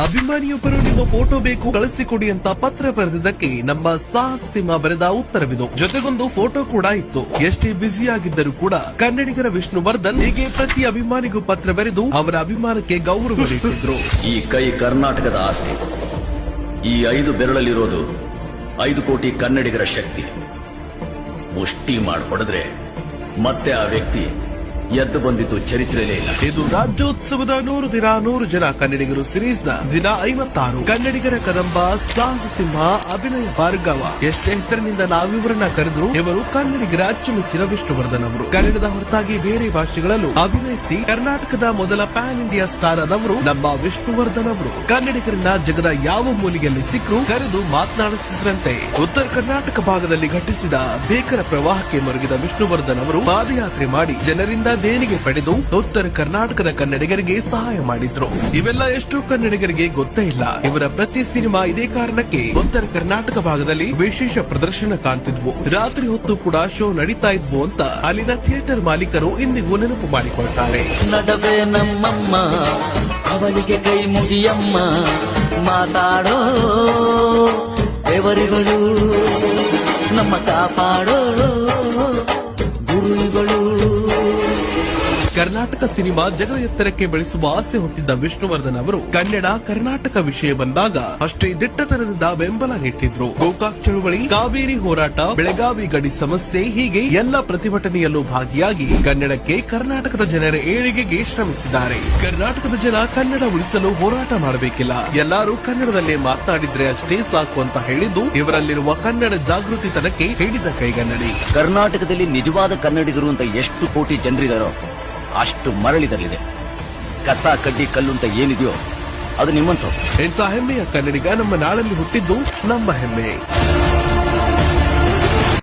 ಅಭಿಮಾನಿಯೊಬ್ಬರು, ನಿಮ್ಮ ಫೋಟೋ ಬೇಕು, ಕಳಿಸಿಕೊಡಿ ಅಂತ ಪತ್ರ ಬರೆದಿದ್ದಕ್ಕೆ ನಮ್ಮ ಸಾಹಸ್ ಸಿಂಹ ಬರೆದ ಉತ್ತರವಿದು. ಜೊತೆಗೊಂದು ಫೋಟೋ ಕೂಡ ಇತ್ತು. ಎಷ್ಟೇ ಬ್ಯುಸಿ ಆಗಿದ್ದರೂ ಕೂಡ ಕನ್ನಡಿಗರ ವಿಷ್ಣುವರ್ಧನ್ ಹೀಗೆ ಪ್ರತಿ ಅಭಿಮಾನಿಗೂ ಪತ್ರ ಬರೆದು ಅವರ ಅಭಿಮಾನಕ್ಕೆ ಗೌರವ ನೀಡುತ್ತಿದ್ರು ಈ ಕೈ ಕರ್ನಾಟಕದ ಆಸ್ತಿ. ಈ ಐದು ಬೆರಳಲ್ಲಿರೋದು ಐದು ಕೋಟಿ ಕನ್ನಡಿಗರ ಶಕ್ತಿ. ಮುಷ್ಟಿ ಮಾಡಿಕೊಡಿದ್ರೆ ಮತ್ತೆ ಆ ವ್ಯಕ್ತಿ ಎದ್ದು ಬಂದಿದ್ದು ಚರಿತ್ರೆಯೇ ಇಲ್ಲ. ಇದು ರಾಜ್ಯೋತ್ಸವದ ನೂರು ದಿನ, ನೂರು ಜನ ಕನ್ನಡಿಗರು ಸಿರೀಸ್ನ ದಿನ ಐವತ್ತಾರು. ಕನ್ನಡಿಗರ ಕದಂಬ, ಸಾಹಸ ಸಿಂಹ, ಅಭಿನಯ ಭಾರ್ಗವ. ಎಷ್ಟೇ ಹೆಸರಿನಿಂದ ನಾವಿವರನ್ನ ಕರೆದ್ರು ಇವರು ಕನ್ನಡಿಗರ ಅಚ್ಚುಮೆಚ್ಚಿನ ವಿಷ್ಣುವರ್ಧನ್ ಅವರು. ಕನ್ನಡದ ಹೊರತಾಗಿ ಬೇರೆ ಭಾಷೆಗಳಲ್ಲೂ ಅಭಿನಯಿಸಿ ಕರ್ನಾಟಕದ ಮೊದಲ ಪ್ಯಾನ್ ಇಂಡಿಯಾ ಸ್ಟಾರ್ ಆದವರು ನಮ್ಮ ವಿಷ್ಣುವರ್ಧನ್ ಅವರು. ಕನ್ನಡಿಗರನ್ನ ಜಗದ ಯಾವ ಮೂಲೆಯಲ್ಲಿ ಸಿಕ್ಕರು ಕರೆದು ಮಾತನಾಡಿಸುತ್ತಿದ್ರಂತೆ. ಉತ್ತರ ಕರ್ನಾಟಕ ಭಾಗದಲ್ಲಿ ಘಟಿಸಿದ ಭೀಕರ ಪ್ರವಾಹಕ್ಕೆ ಮರುಗಿದ ವಿಷ್ಣುವರ್ಧನ್ ಅವರು ಪಾದಯಾತ್ರೆ ಮಾಡಿ ಜನರಿಂದ ದೇಣಿಗೆ ಪಡೆದು ಉತ್ತರ ಕರ್ನಾಟಕದ ಕನ್ನಡಿಗರಿಗೆ ಸಹಾಯ ಮಾಡಿದ್ರು. ಇವೆಲ್ಲ ಎಷ್ಟು ಕನ್ನಡಿಗರಿಗೆ ಗೊತ್ತೇ ಇಲ್ಲ. ಇವರ ಪ್ರತಿ ಸಿನಿಮಾ ಇದೇ ಕಾರಣಕ್ಕೆ ಉತ್ತರ ಕರ್ನಾಟಕ ಭಾಗದಲ್ಲಿ ವಿಶೇಷ ಪ್ರದರ್ಶನ ಕಾಣ್ತಿದ್ವು. ರಾತ್ರಿ ಹೊತ್ತು ಕೂಡ ಶೋ ನಡೀತಾ ಇದ್ವು ಅಂತ ಅಲ್ಲಿನ ಥಿಯೇಟರ್ ಮಾಲೀಕರು ಇಂದಿಗೂ ನೆನಪು ಮಾಡಿಕೊಳ್ತಾರೆ. ನಡವೆ ನಮ್ಮಮ್ಮ, ಅವಳಿಗೆ ಕೈ ಮುಗಿಯಮ್ಮ, ಮಾತಾಡೋ ದೇವರಿಗಳು, ನಮ್ಮ ಕಾಪಾಡೋ ಕರ್ನಾಟಕ ಸಿನಿಮಾ ಜಗದ ಎತ್ತರಕ್ಕೆ ಬೆಳೆಸುವ ಆಸೆ ಹೊತ್ತಿದ್ದ ವಿಷ್ಣುವರ್ಧನ್ ಅವರು ಕನ್ನಡ, ಕರ್ನಾಟಕ ವಿಷಯ ಬಂದಾಗ ಅಷ್ಟೇ ದಿಟ್ಟತನದಿಂದ ಬೆಂಬಲ ನೀಡಿದ್ರು ಗೋಕಾಕ್ ಚಳುವಳಿ, ಕಾವೇರಿ ಹೋರಾಟ, ಬೆಳಗಾವಿ ಗಡಿ ಸಮಸ್ಯೆ ಹೀಗೆ ಎಲ್ಲ ಪ್ರತಿಭಟನೆಯಲ್ಲೂ ಭಾಗಿಯಾಗಿ ಕನ್ನಡಕ್ಕೆ ಕರ್ನಾಟಕದ ಜನರ ಏಳಿಗೆಗೆ ಶ್ರಮಿಸಿದ್ದಾರೆ. ಕರ್ನಾಟಕದ ಜನ ಕನ್ನಡ ಉಳಿಸಲು ಹೋರಾಟ ಮಾಡಬೇಕಿಲ್ಲ. ಎಲ್ಲರೂ ಕನ್ನಡದಲ್ಲೇ ಮಾತನಾಡಿದ್ರೆ ಅಷ್ಟೇ ಸಾಕು ಅಂತ ಹೇಳಿದ್ದು ಇವರಲ್ಲಿರುವ ಕನ್ನಡ ಜಾಗೃತಿ ತನಕ್ಕೆ ಹೇಳಿದ ಕೈಗನ್ನಡಿ. ಕರ್ನಾಟಕದಲ್ಲಿ ನಿಜವಾದ ಕನ್ನಡಿಗರು ಅಂತ ಎಷ್ಟು ಕೋಟಿ ಜನರಿದಾರೋ. ಅಷ್ಟು ಮರಳಿದರಲಿದೆ ಕಸ, ಕಡ್ಡಿ, ಕಲ್ಲು ಅಂತ ಏನಿದೆಯೋ ಅದು ನಿಮ್ಮಂತ ಎಂಥ ಹೆಮ್ಮೆಯ ಕನ್ನಡಿಗ ನಮ್ಮ ನಾಳಲ್ಲಿ ಹುಟ್ಟಿದ್ದು ನಮ್ಮ ಹೆಮ್ಮೆ.